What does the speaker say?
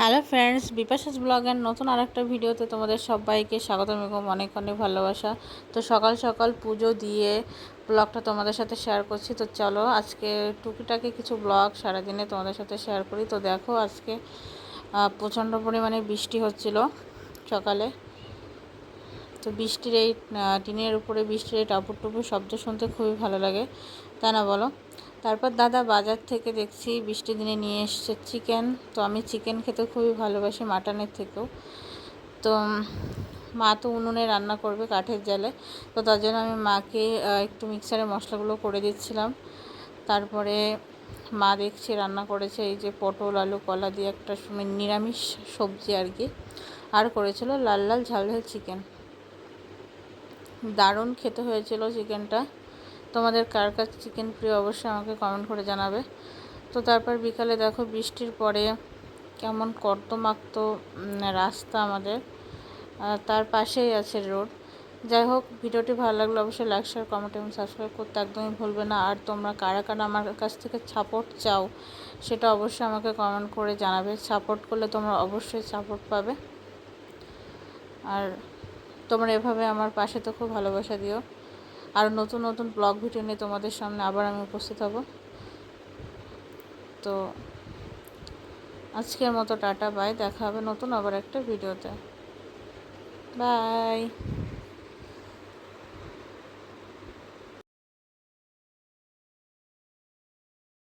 Hello friends, Bipasha's ব্লগের নতুন আরেকটা ভিডিওতে তোমাদের সবাইকে স্বাগত এবং অনেক অনেক ভালোবাসা। তো সকাল সকাল পুজো দিয়ে ব্লগটা তোমাদের সাথে শেয়ার করছি। তো চলো আজকে টুকিটাকি কিছু ব্লগ সারাদিনে তোমাদের সাথে শেয়ার করি। তো দেখো আজকে প্রচণ্ড পরিমাণে বৃষ্টি হচ্ছিল সকালে। তো বৃষ্টির এই টিনের উপরে বৃষ্টির এই টাপুর টুপুর শব্দ শুনতে খুবই ভালো লাগে। তাই না বলো? তারপর দাদা বাজার থেকে দেখছি বৃষ্টি দিনে নিয়ে এসছে চিকেন। তো আমি চিকেন খেতে খুবই ভালোবাসি, মাটনের থেকেও। তো মা তো উনুনে রান্না করবে কাঠের জালে। তো তার জন্য আমি মাকে একটু মিক্সারে মশলাগুলো করে দিচ্ছিলাম। তারপরে মা দেখছি রান্না করেছে এই যে পটল, আলু, কলা দিয়ে একটা নিরামিষ সবজি আর কি। আর করেছিল লাল লাল ঝাল ঝাল চিকেন। দারুণ খেতে হয়েছিল চিকেনটা। তোমাদের কার কার চিকেন প্রিয় অবশ্যই আমাকে কমেন্ট করে জানাবে। তো তারপর বিকালে দেখো বৃষ্টির পরে কেমন কর্দমাক্ত রাস্তা আমাদের। তার পাশেই আছে রোড যাই হোক, ভিডিওটি ভালো লাগলে অবশ্যই লাইক শেয়ার কমেন্ট এবং সাবস্ক্রাইব করতে একদমই ভুলবে না। আর তোমরা কারা কারা আমার কাছ থেকে সাপোর্ট চাও, সেটা অবশ্যই আমাকে কমেন্ট করে জানাবে। সাপোর্ট করলে তোমরা অবশ্যই সাপোর্ট পাবে। আর তোমরা এভাবে আমার পাশে তো খুব ভালোবাসা দিও। আর নতুন নতুন ব্লগ ভিডিও নিয়ে তোমাদের সামনে আবার আমি উপস্থিত হব। তো আজকের মতো টাটা, বাই। দেখা হবে নতুন আবার একটা ভিডিওতে। বাই।